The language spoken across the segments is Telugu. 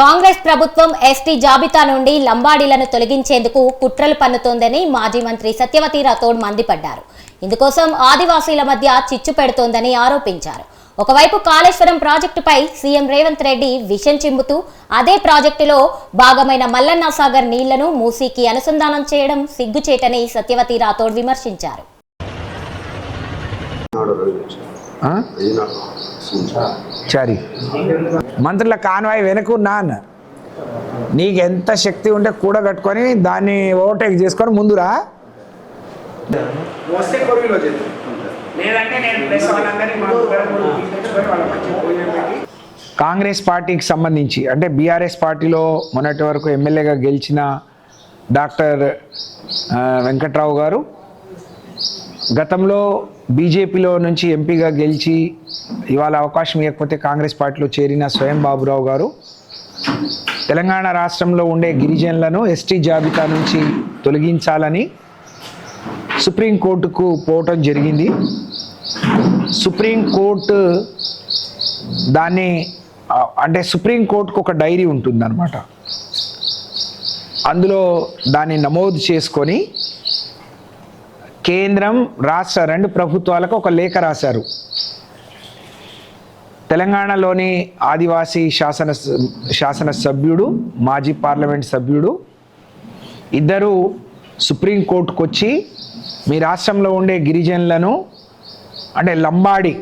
కాంగ్రెస్ ప్రభుత్వం ఎస్టీ జాబితా నుండి లంబాడీలను తొలగించేందుకు కుట్రలు పన్నుతోందని మాజీ మంత్రి సత్యవతి రాథోడ్ మండిపడ్డారు. ఇందుకోసం ఆదివాసీల మధ్య చిచ్చు పెడుతోందని ఆరోపించారు. ఒకవైపు కాళేశ్వరం ప్రాజెక్టుపై సీఎం రేవంత్ రెడ్డి విషం చిమ్ముతూ అదే ప్రాజెక్టులో భాగమైన మల్లన్న సాగర్ నీళ్ళను మూసీకి అనుసంధానం చేయడం సిగ్గుచేటని సత్యవతి రాథోడ్ విమర్శించారు. ఆ? సరి మంత్రుల కాన్వాయ్ వెనుకున్నా అన్న. నీకు ఎంత శక్తి ఉంటే కూడగట్టుకొని దాన్ని ఓవర్టేక్ చేసుకొని ముందురా. కాంగ్రెస్ పార్టీకి సంబంధించి అంటే బీఆర్ఎస్ పార్టీలో మొన్నటి వరకు ఎమ్మెల్యేగా గెలిచిన డాక్టర్ వెంకట్రావు గారు గతంలో బీజేపీలో నుంచి ఎంపీగా గెలిచి ఇవాళ అవకాశం ఇవ్వకపోతే కాంగ్రెస్ పార్టీలో చేరిన స్వయం బాబురావు గారు తెలంగాణ రాష్ట్రంలో ఉండే గిరిజనులను ఎస్టీ జాబితా నుంచి తొలగించాలని సుప్రీంకోర్టుకు పోవటం జరిగింది. సుప్రీంకోర్టు దాన్ని అంటే సుప్రీంకోర్టుకు ఒక డైరీ ఉంటుందన్నమాట. అందులో దాన్ని నమోదు చేసుకొని కేంద్రం రాష్ట్ర రెండు ప్రభుత్వాలకు ఒక లేఖ రాశారు. తెలంగాణలోని ఆదివాసీ శాసన శాసన సభ్యుడు మాజీ పార్లమెంట్ సభ్యుడు ఇద్దరు సుప్రీంకోర్టుకు వచ్చి మీ రాష్ట్రంలో ఉండే గిరిజనులను అంటే లంబాడి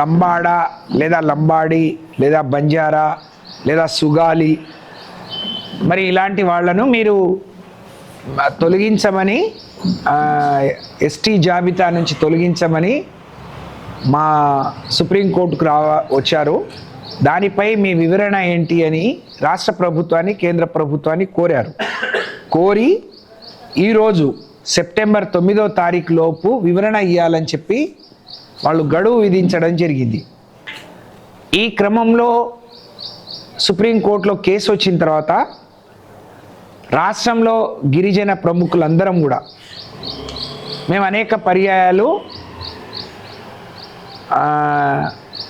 లంబాడా లేదా లంబాడి లేదా బంజారా లేదా సుగాలి మరి ఇలాంటి వాళ్ళను మీరు తొలగించమని ఎస్టీ జాబితా నుంచి తొలగించమని మా సుప్రీంకోర్టుకు రా వచ్చారు. దానిపై మీ వివరణ ఏంటి అని రాష్ట్ర ప్రభుత్వాన్ని కేంద్ర ప్రభుత్వాన్ని కోరారు. కోరి ఈరోజు సెప్టెంబర్ తొమ్మిదో తారీఖు లోపు వివరణ ఇవ్వాలని చెప్పి వాళ్ళు గడువు విధించడం జరిగింది. ఈ క్రమంలో సుప్రీంకోర్టులో కేసు వచ్చిన తర్వాత రాష్ట్రంలో గిరిజన ప్రముఖులందరం కూడా మేము అనేక పర్యాయాలు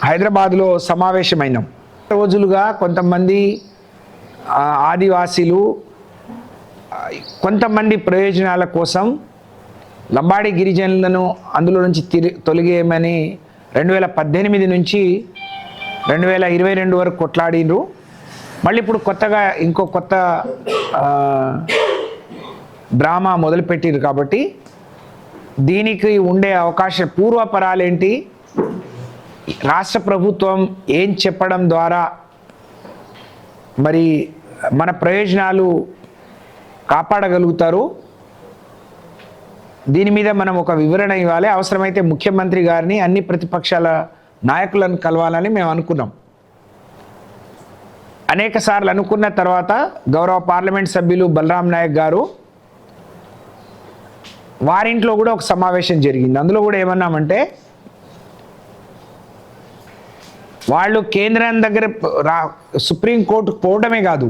హైదరాబాద్లో సమావేశమైనాం. రోజులుగా కొంతమంది ఆదివాసీలు కొంతమంది ప్రయోజనాల కోసం లంబాడి గిరిజనులను అందులో నుంచి తిరి తొలగేయమని రెండు వేల పద్దెనిమిది నుంచి రెండు వేల ఇరవై రెండు వరకు కొట్లాడినరు మళ్ళీ ఇప్పుడు కొత్తగా ఇంకో కొత్త డ్రామా మొదలుపెట్టిరు కాబట్టి దీనికి ఉండే అవకాశం పూర్వపరాలేంటి రాష్ట్ర ప్రభుత్వం ఏం చెప్పడం ద్వారా మరి మన ప్రయోజనాలు కాపాడగలుగుతారు? దీని మీద మనం ఒక వివరణ ఇవ్వాలి. అవసరమైతే ముఖ్యమంత్రి గారిని అన్ని ప్రతిపక్షాల నాయకులను కలవాలని మేము అనుకున్నాం. అనేక సార్లు అనుకున్న తర్వాత గౌరవ పార్లమెంట్ సభ్యులు బలరాం నాయక్ గారు వారింట్లో కూడా ఒక సమావేశం జరిగింది. అందులో కూడా ఏమన్నామంటే వాళ్ళు కేంద్రం దగ్గర రా సుప్రీంకోర్టుకు పోవడమే కాదు.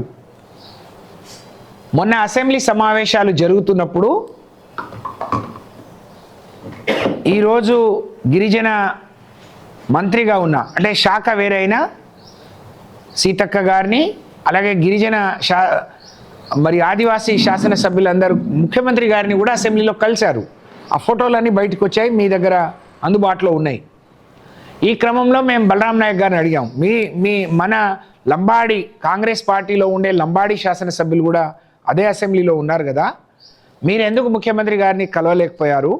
మొన్న అసెంబ్లీ సమావేశాలు జరుగుతున్నప్పుడు ఈరోజు గిరిజన మంత్రిగా ఉన్న అంటే శాఖ వేరైనా సీతక్క గారిని అలాగే గిరిజన శా మరి ఆదివాసీ శాసనసభ్యులందరూ ముఖ్యమంత్రి గారిని కూడా అసెంబ్లీలో కలిశారు. ఆ ఫోటోలన్నీ బయటకు వచ్చాయి మీ దగ్గర అందుబాటులో ఉన్నాయి. ఈ క్రమంలో మేము బలరాం నాయక్ గారిని అడిగాం. మీ మీ మన లంబాడి కాంగ్రెస్ పార్టీలో ఉండే లంబాడి శాసనసభ్యులు కూడా అదే అసెంబ్లీలో ఉన్నారు కదా. మీరు ఎందుకు ముఖ్యమంత్రి గారిని కలవలేకపోయారు?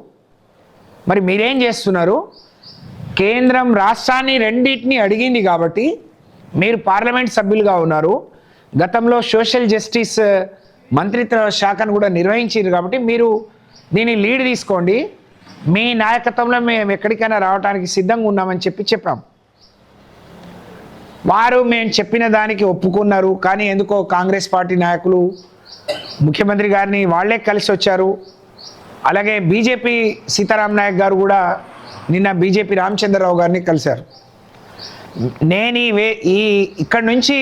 మరి మీరేం చేస్తున్నారు? కేంద్రం రాష్ట్రాన్ని రెండింటిని అడిగింది కాబట్టి మీరు పార్లమెంట్ సభ్యులుగా ఉన్నారు. గతంలో సోషల్ జస్టిస్ మంత్రిత్వ శాఖను కూడా నిర్వహించారు కాబట్టి మీరు దీన్ని లీడ్ తీసుకోండి. మీ నాయకత్వంలో మేము ఎక్కడికైనా రావడానికి సిద్ధంగా ఉన్నామని చెప్పి చెప్పాం. వారు మేము చెప్పిన దానికి ఒప్పుకున్నారు. కానీ ఎందుకో కాంగ్రెస్ పార్టీ నాయకులు ముఖ్యమంత్రి గారిని వాళ్ళే కలిసి వచ్చారు. అలాగే బీజేపీ సీతారాం నాయక్ గారు కూడా నిన్న బీజేపీ రామచంద్రరావు గారిని కలిశారు. నేను ఈ వే ఈ ఇక్కడ నుంచి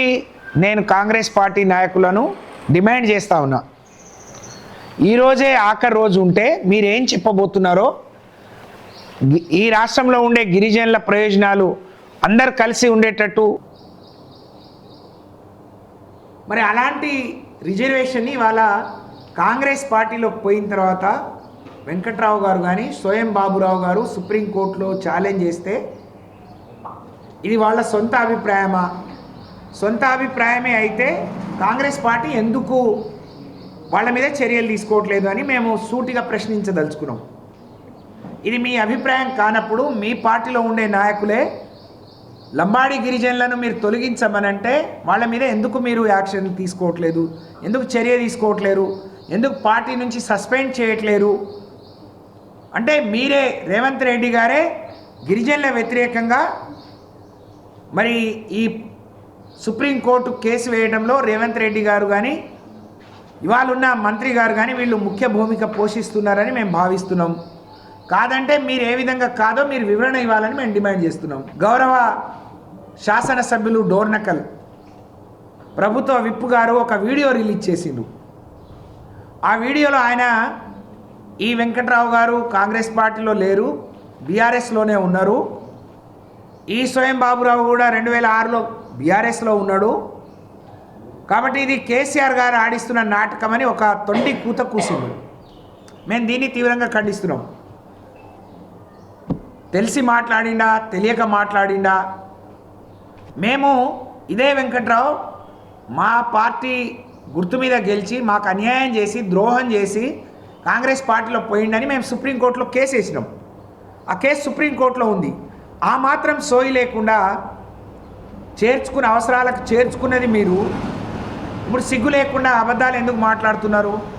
నేను కాంగ్రెస్ పార్టీ నాయకులను డిమాండ్ చేస్తా ఉన్నా. ఈరోజే ఆఖరి రోజు ఉంటే మీరేం చెప్పబోతున్నారో? ఈ రాష్ట్రంలో ఉండే గిరిజనుల ప్రయోజనాలు అందరు కలిసి ఉండేటట్టు. మరి అలాంటి రిజర్వేషన్ని ఇవాళ కాంగ్రెస్ పార్టీలో పోయిన తర్వాత వెంకట్రావు గారు కానీ స్వయం బాబురావు గారు సుప్రీంకోర్టులో ఛాలెంజ్ చేస్తే ఇది వాళ్ళ సొంత అభిప్రాయమా? సొంత అభిప్రాయమే అయితే కాంగ్రెస్ పార్టీ ఎందుకు వాళ్ళ మీద చర్యలు తీసుకోవట్లేదు అని మేము సూటిగా ప్రశ్నించదలుచుకున్నాం. ఇది మీ అభిప్రాయం కానప్పుడు మీ పార్టీలో ఉండే నాయకులే లంబాడి గిరిజనులను మీరు తొలగించమనంటే వాళ్ళ మీద ఎందుకు మీరు యాక్షన్ తీసుకోవట్లేదు? ఎందుకు చర్య తీసుకోవట్లేరు? ఎందుకు పార్టీ నుంచి సస్పెండ్ చేయట్లేరు? అంటే మీరే రేవంత్ రెడ్డి గారే గిరిజనుల వ్యతిరేకంగా మరి ఈ సుప్రీంకోర్టు కేసు వేయడంలో రేవంత్ రెడ్డి గారు కానీ ఇవాళ ఉన్న మంత్రి గారు కానీ వీళ్ళు ముఖ్య భూమిక పోషిస్తున్నారని మేము భావిస్తున్నాం. కాదంటే మీరు ఏ విధంగా కాదో మీరు వివరణ ఇవ్వాలని మేము డిమాండ్ చేస్తున్నాం. గౌరవ శాసనసభ్యులు డోర్నకల్ ప్రభుత్వ విప్ గారు ఒక వీడియో రిలీజ్ చేసిండు. ఆ వీడియోలో ఆయన ఈ వెంకట్రావు గారు కాంగ్రెస్ పార్టీలో లేరు బీఆర్ఎస్లోనే ఉన్నారు. ఈ స్వయం బాబురావు కూడా రెండు వేల ఆరులో బీఆర్ఎస్లో ఉన్నాడు. కాబట్టి ఇది కేసీఆర్ గారు ఆడిస్తున్న నాటకమని ఒక తొండి కూత కూసింది. మేము దీన్ని తీవ్రంగా ఖండిస్తున్నాం. తెలిసి మాట్లాడిండా తెలియక మాట్లాడిండా. మేము ఇదే వెంకట్రావు మా పార్టీ గుర్తు మీద గెలిచి మాకు అన్యాయం చేసి ద్రోహం చేసి కాంగ్రెస్ పార్టీలో పోయిండని మేము సుప్రీంకోర్టులో కేసు వేసినాం. ఆ కేసు సుప్రీంకోర్టులో ఉంది. ఆ మాత్రం సోయి లేకుండా చేర్చుకున్న అవసరాలకు చేర్చుకున్నది మీరు. ఇప్పుడు సిగ్గు లేకుండా అబద్ధాలు ఎందుకు మాట్లాడుతున్నారు?